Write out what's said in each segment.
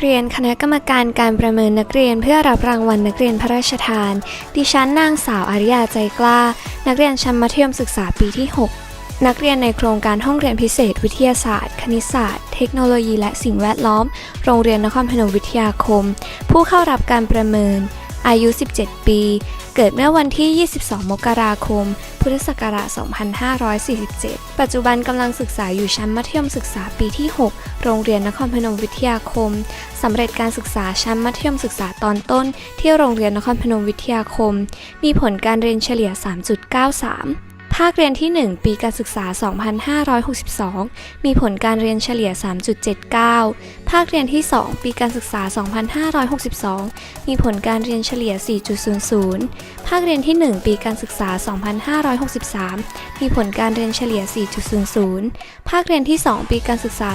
เรียนคณะกรรมการการประเมินนักเรียนเพื่อรับรางวัลนักเรียนพระราชทาน ดิฉันนางสาวอาริยาใจกล้า นักเรียนชั้นมัธยมศึกษาปีที่ 6 นักเรียนในโครงการห้องเรียนพิเศษ วิทยาศาสตร์ คณิตศาสตร์ เทคโนโลยีและสิ่งแวดล้อม โรงเรียนนครพนมวิทยาคม ผู้เข้ารับการประเมิน อายุ 17 ปี เกิดเมื่อวันที่ 22 มกราคม พุทธศักราช 2547 ปัจจุบันกำลังศึกษาอยู่ชั้นมัธยมศึกษาปีที่ 6 โรงเรียนนครพนมวิทยาคม สำเร็จการศึกษาชั้นมัธยมศึกษาตอนต้น ที่โรงเรียนนครพนมวิทยาคม มีผลการเรียนเฉลี่ย 3.93 ภาคเรียนที่ 1 ปีการศึกษา 2562 มีผลการเรียนเฉลี่ย 3.79 ภาคเรียนที่ 2 ปีการศึกษา 2562 มีผลการเรียนเฉลี่ย 4.00 ภาคเรียนที่ 1 ปีการศึกษา 2563 มีผลการเรียนเฉลี่ย 4.00 ภาคเรียนที่ 2 ปีการศึกษา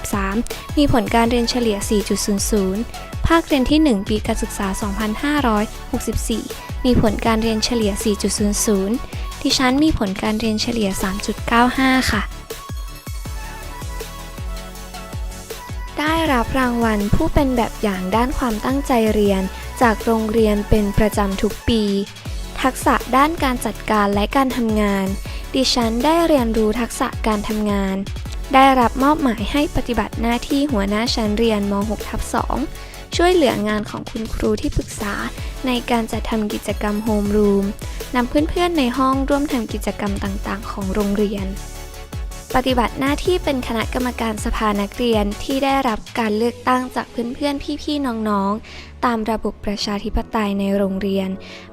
2563 มีผลการเรียนเฉลี่ย 4.00 ภาคเรียนที่ 1 ปีการศึกษา 2564 มีผลการเรียนเฉลี่ย 4.00 ดิฉันมีผลการเรียนเฉลี่ย 3.95 ค่ะ ได้รับรางวัลผู้เป็นแบบอย่างด้านความตั้งใจเรียน จากโรงเรียนเป็นประจำทุกปี ทักษะด้านการจัดการและการทำงาน ดิฉันได้เรียนรู้ทักษะการทำงาน ได้รับมอบหมายให้ปฏิบัติหน้าที่หัวหน้าชั้นเรียนม .6 ทับ2 ช่วยเหลืองานของคุณครูที่ปรึกษาในการจัดทำกิจกรรมโฮมรูมนำเพื่อนๆในห้องร่วมทำกิจกรรมต่างๆ ของโรงเรียน ปฏิบัติหน้าที่เป็นคณะกรรมการสภานักเรียนที่ได้รับการเลือกตั้งจากเพื่อนๆ พี่ๆ น้องๆ ตามระบบประชาธิปไตยในโรงเรียน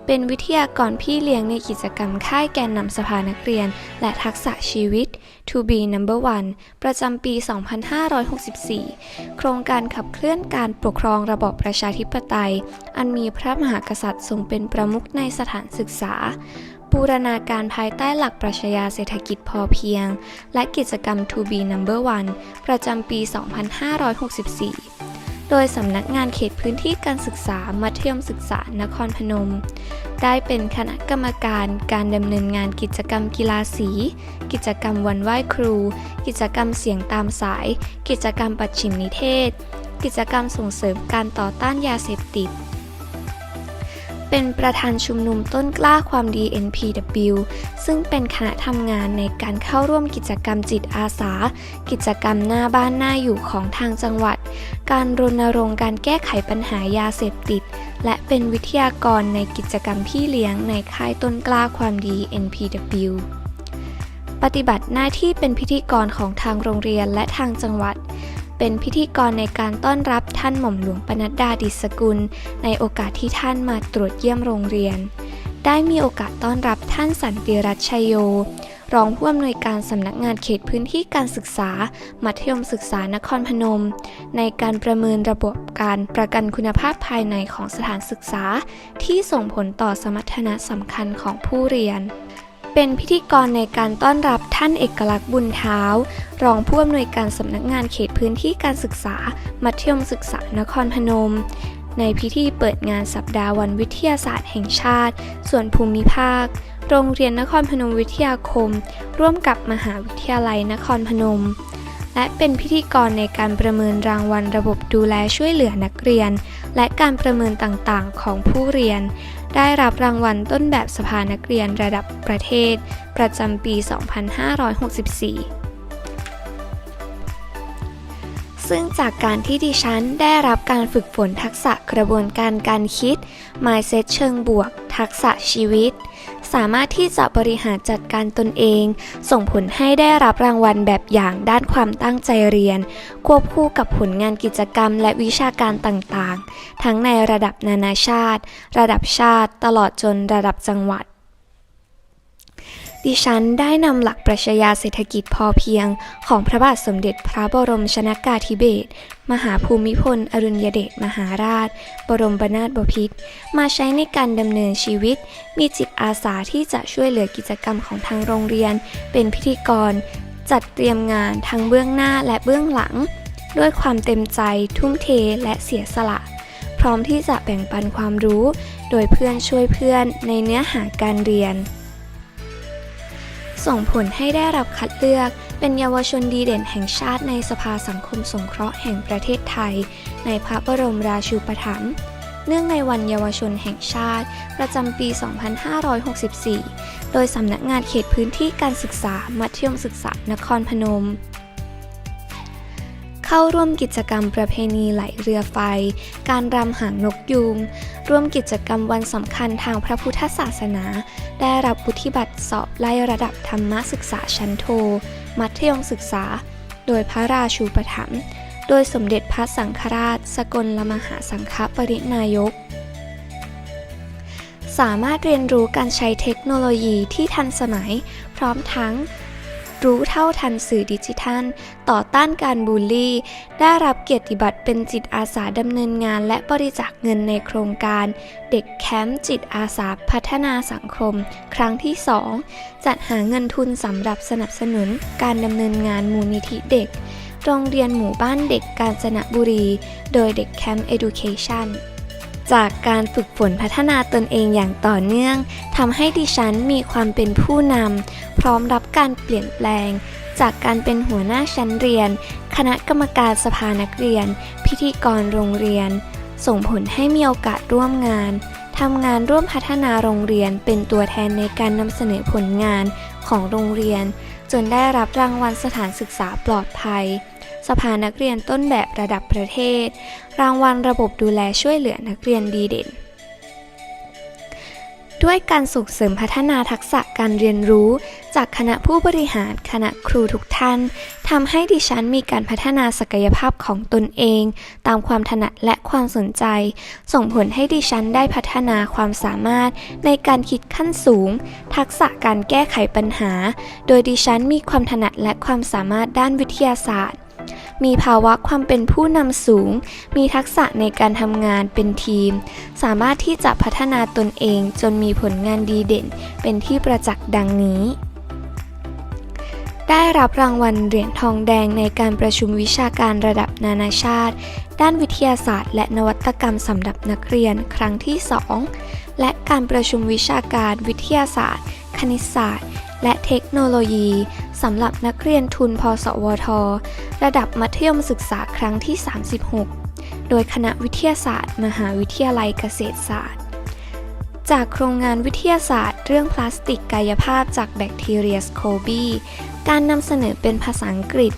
เป็นวิทยากรพี่เลี้ยงในกิจกรรมค่ายแกนนำสภานักเรียน และทักษะชีวิต To be number one ประจำปี 2564 โครงการขับเคลื่อนการปกครองระบอบประชาธิปไตย อันมีพระมหากษัตริย์ทรงเป็นประมุขในสถานศึกษาบูรณาการภายใต้หลักปรัชญาเศรษฐกิจพอเพียง และกิจกรรม To be number one ประจำปี 2564 โดยสำนักงานเขตพื้นที่การศึกษา มัธยมศึกษานครพนม ได้เป็นคณะกรรมการการดำเนินงานกิจกรรมกีฬาสี กิจกรรมวันไหว้ครู กิจกรรมเสียงตามสาย กิจกรรมปัจฉิมนิเทศ กิจกรรมส่งเสริมการต่อต้านยาเสพติด เป็นประธานชุมนุมต้นกล้าความดี NPW ซึ่งเป็นคณะทำงานในการเข้าร่วมกิจกรรมจิตอาสา กิจกรรมหน้าบ้านหน้าอยู่ของทางจังหวัด การรณรงค์การแก้ไขปัญหายาเสพติด และเป็นวิทยากรในกิจกรรมพี่เลี้ยงในค่ายต้นกล้าความดี NPW ปฏิบัติหน้าที่เป็นพิธีกรของทางโรงเรียนและทางจังหวัด เป็นพิธีกรในการต้อนรับท่านหม่อมหลวงปนัดดาดิสกุล ในโอกาสที่ท่านมาตรวจเยี่ยมโรงเรียน ได้มีโอกาสต้อนรับท่านสันติรัชชัยโย รองผู้อำนวยการสำนักงานเขตพื้นที่การศึกษา มัธยมศึกษานครพนม ในการประเมินระบบการประกันคุณภาพภายในของสถานศึกษา ที่ส่งผลต่อสมรรถนะสำคัญของผู้เรียนเป็นพิธีกรในการต้อนรับท่านเอกลักษณ์บุญเท้า รองผู้อำนวยการสำนักงานเขตพื้นที่การศึกษา มัธยมศึกษานครพนม ในพิธีเปิดงานสัปดาห์วันวิทยาศาสตร์แห่งชาติ ส่วนภูมิภาค โรงเรียนนครพนมวิทยาคม ร่วมกับมหาวิทยาลัยนครพนม และเป็นพิธีกรในการประเมินรางวัลระบบดูแลช่วยเหลือนักเรียน และการประเมินต่างๆ ของผู้เรียน ได้รับรางวัลต้นแบบสภานักเรียนระดับประเทศ ประจำปี 2564ซึ่งจากการที่ดิฉันได้รับการฝึกฝนทักษะกระบวนการการคิด mindset เชิงบวก ทักษะชีวิต สามารถที่จะบริหารจัดการตนเอง ส่งผลให้ได้รับรางวัลแบบอย่างด้านความตั้งใจเรียน ควบคู่กับผลงานกิจกรรมและวิชาการต่างๆ ทั้งในระดับนานาชาติ ระดับชาติ ตลอดจนระดับจังหวัด ดิฉันได้นำหลักปรัชญาเศรษฐกิจพอเพียง ของพระบาทสมเด็จพระบรมชนากาธิเบศรมหาภูมิพล อดุลยเดชมหาราช บรมนาถบพิตรมาใช้ในการดำเนินชีวิต มีจิตอาสาที่จะช่วยเหลือกิจกรรมของทางโรงเรียน เป็นพิธีกร จัดเตรียมงานทั้งเบื้องหน้าและเบื้องหลัง ด้วยความเต็มใจ ทุ่มเทและเสียสละ พร้อมที่จะแบ่งปันความรู้ โดยเพื่อนช่วยเพื่อนในเนื้อหาการเรียน ส่งผลให้ได้รับคัดเลือก เป็นเยาวชนดีเด่นแห่งชาติในสภาสังคมสงเคราะห์แห่งประเทศไทย ในพระบรมราชูปถัมภ์เนื่องในวันเยาวชนแห่งชาติ ประจำปี 2564 โดยสำนักงานเขตพื้นที่การศึกษา มัธยมศึกษานครพนม เข้าร่วมกิจกรรมประเพณีไหลเรือไฟ การรำหางนกยูง ร่วมกิจกรรมวันสำคัญทางพระพุทธศาสนา ได้รับวุฒิบัตรสอบไล่ระดับธรรมศึกษาชั้นโท มัธยมศึกษา โดยพระราชูปถัมภ์ โดยสมเด็จพระสังฆราช สกลลมหาสังฆปรินายกสามารถเรียนรู้การใช้เทคโนโลยีที่ทันสมัย พร้อมทั้ง รู้เท่าทันสื่อดิจิทัล ต่อต้านการบูลลี่ ได้รับเกียรติบัตรเป็นจิตอาสาดำเนินงาน และบริจาคเงินในโครงการ เด็กแคมป์จิตอาสาพัฒนาสังคม ครั้งที่ 2 จัดหาเงินทุนสำหรับสนับสนุนการดำเนินงานมูลนิธิเด็ก โรงเรียนหมู่บ้านเด็กกาญจนบุรี โดยเด็กแคมป์ Education จากการฝึกฝนพัฒนาตนเองอย่างต่อเนื่องทำให้ดิฉันมีความเป็นผู้นำพร้อมรับการเปลี่ยนแปลง จากการเป็นหัวหน้าชั้นเรียน คณะกรรมการสภานักเรียน พิธีกรโรงเรียน ส่งผลให้มีโอกาสร่วมงานทำงานร่วมพัฒนาโรงเรียนเป็นตัวแทนในการนำเสนอผลงานของโรงเรียน จนได้รับรางวัลสถานศึกษาปลอดภัย สภานักเรียนต้นแบบระดับประเทศ รางวัลระบบดูแลช่วยเหลือนักเรียนดีเด่น ด้วยการส่งเสริมพัฒนาทักษะการเรียนรู้ จากคณะผู้บริหารคณะครูทุกท่านทำให้ดิฉันมีการพัฒนาศักยภาพของตนเอง ตามความถนัดและความสนใจ ส่งผลให้ดิฉันได้พัฒนาความสามารถในการคิดขั้นสูง ทักษะการแก้ไขปัญหา โดยดิฉันมีความถนัดและความสามารถด้านวิทยาศาสตร์ มีภาวะความเป็นผู้นำสูง มีทักษะในการทำงานเป็นทีม สามารถที่จะพัฒนาตนเองจนมีผลงานดีเด่น เป็นที่ประจักษ์ดังนี้ ได้รับรางวัลเหรียญทองแดงในการประชุมวิชาการระดับนานาชาติ ด้านวิทยาศาสตร์และนวัตกรรมสำหรับนักเรียนครั้งที่ 2 และการประชุมวิชาการวิทยาศาสตร์ คณิตศาสตร์ และเทคโนโลยีสำหรับนักเรียนทุนพสวท ระดับมัธยมศึกษาครั้งที่ 36 โดยคณะวิทยาศาสตร์ มหาวิทยาลัยเกษตรศาสตร์ จากโครงงานวิทยาศาสตร์ เรื่องพลาสติกกายภาพจากแบคทีเรียสโคบีการนำเสนอเป็นภาษาอังกฤษ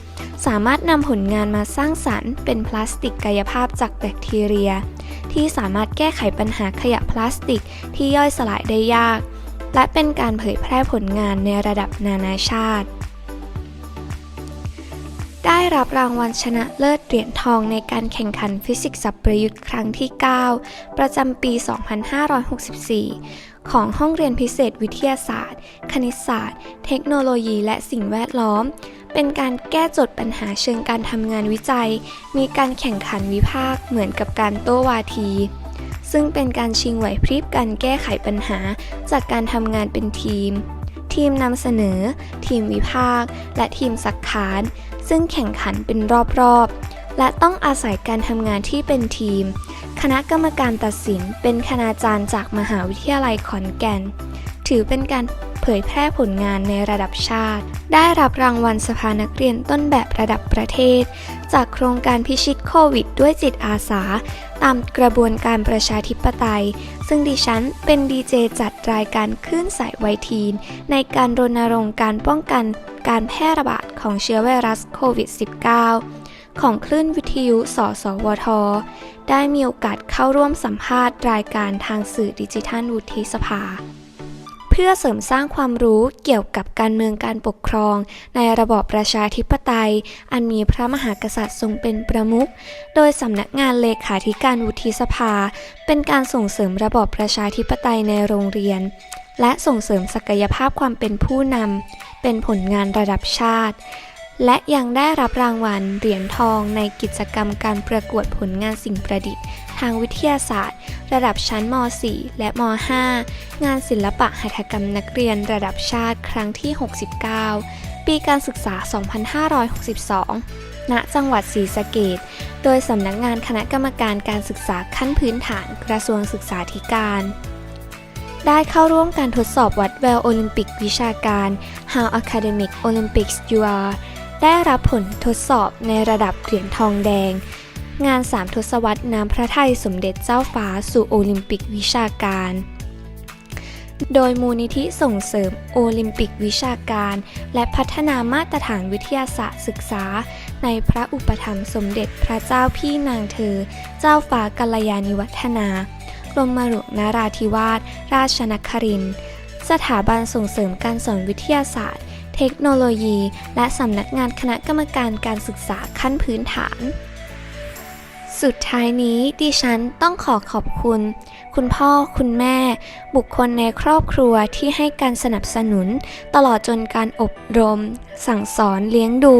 สามารถนำผลงานมาสร้างสรรค์เป็นพลาสติกกายภาพจากแบคทีเรีย ที่สามารถแก้ไขปัญหาขยะพลาสติกที่ย่อยสลายได้ยาก และเป็นการเผยแพร่ผลงานในระดับนานาชาติ ได้รับรางวัลชนะเลิศเหรียญทองในการแข่งขันฟิสิกส์สับประยุทธ์ครั้งที่ 9 ประจำปี 2564 ของห้องเรียนพิเศษวิทยาศาสตร์ คณิตศาสตร์ เทคโนโลยีและสิ่งแวดล้อมเป็นการแก้โจทย์ปัญหาเชิงการทำงานวิจัย มีการแข่งขันวิพากษ์เหมือนกับการโต้วาที ซึ่งเป็นการชิงไหวพริบการแก้ไขปัญหา จากการทำงานเป็นทีม ทีมนำเสนอ ทีมวิพากษ์และทีมสักขาน ซึ่งแข่งขันเป็นรอบๆ และต้องอาศัยการทำงานที่เป็นทีม คณะกรรมการตัดสินเป็นคณาจารย์จากมหาวิทยาลัยขอนแก่น ถือเป็นการเผยแพร่ผลงานในระดับชาติ ได้รับรางวัลสภานักเรียนต้นแบบระดับประเทศ จากโครงการพิชิตโควิดด้วยจิตอาสา ตามกระบวนการประชาธิปไตย ซึ่งดิฉันเป็นดีเจจัดรายการคลื่นสายไวทีน ในการรณรงค์การป้องกันการแพร่ระบาดของเชื้อไวรัสโควิด -19 ของคลื่นวิทยุสสวท ได้มีโอกาสเข้าร่วมสัมภาษณ์รายการทางสื่อดิจิทัลวุฒิสภา พื่อเสริมสร้างความรู้เกี่ยวกับการเมืองการปกครอง ในระบอบประชาธิปไตย อันมีพระมหากษัตริย์ทรงเป็นประมุข โดยสำนักงานเลขาธิการวุฒิสภา เป็นการส่งเสริมระบอบประชาธิปไตยในโรงเรียน และส่งเสริมศักยภาพความเป็นผู้นำเป็นผลงานระดับชาติและยังได้รับรางวัลเหรียญทองในกิจกรรมการประกวดผลงานสิ่งประดิษฐ์ ทางวิทยาศาสตร์ ระดับชั้นม .4 และม .5 งานศิลปะหัตถกรรมนักเรียนระดับชาติครั้งที่ 69 ปีการศึกษา 2562 ณ จังหวัดศรีสะเกษโดยสำนักงานคณะกรรมการการศึกษาขั้นพื้นฐานกระทรวงศึกษาธิการ ได้เข้าร่วมการทดสอบวัดแววโอลิมปิกวิชาการ How Academic Olympics You Are ได้รับผลทดสอบในระดับเหรียญทองแดง งาน3ทศวรรษน้ำพระทัยสมเด็จเจ้าฟ้าสู่โอลิมปิกวิชาการ โดยมูลนิธิส่งเสริมโอลิมปิกวิชาการ และพัฒนามาตรฐานวิทยาศาสตร์ศึกษา ในพระอุปถัมภ์สมเด็จพระเจ้าพี่นางเธอ เจ้าฟ้ากัลยาณิวัฒนากรมหลวงนราธิวาสราชนครินทร์สถาบันส่งเสริมการสอนวิทยาศาสตร์ เทคโนโลยี และสำนักงานคณะกรรมการการศึกษาขั้นพื้นฐาน สุดท้ายนี้ดิฉันต้องขอขอบคุณ คุณพ่อคุณแม่ บุคคลในครอบครัวที่ให้การสนับสนุน ตลอดจนการอบรม สั่งสอนเลี้ยงดู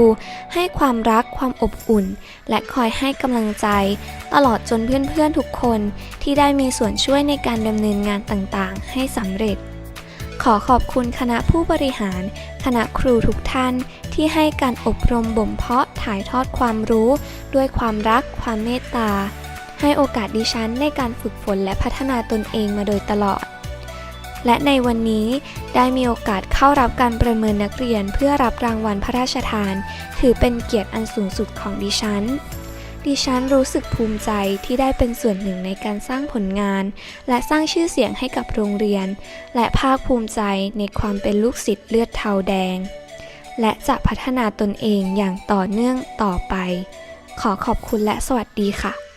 ให้ความรักความอบอุ่น และคอยให้กำลังใจ ตลอดจนเพื่อนๆทุกคนที่ได้มีส่วนช่วยในการดำเนินงานต่างๆ ให้สำเร็จ ขอขอบคุณคณะผู้บริหาร คณะครูทุกท่าน ที่ให้การอบรมบ่มเพาะถ่ายทอดความรู้ ด้วยความรัก ความเมตตา ให้โอกาสดิฉันในการฝึกฝนและพัฒนาตนเองมาโดยตลอด และในวันนี้ได้มีโอกาสเข้ารับการประเมินนักเรียนเพื่อรับรางวัลพระราชทาน ถือเป็นเกียรติอันสูงสุดของดิฉัน ดิฉันรู้สึกภูมิใจที่ได้เป็นส่วนหนึ่งในการสร้างผลงาน และสร้างชื่อเสียงให้กับโรงเรียน และภาคภูมิใจในความเป็นลูกศิษย์เลือดเทาแดง และจะพัฒนาตนเองอย่างต่อเนื่องต่อไป ขอขอบคุณและสวัสดีค่ะ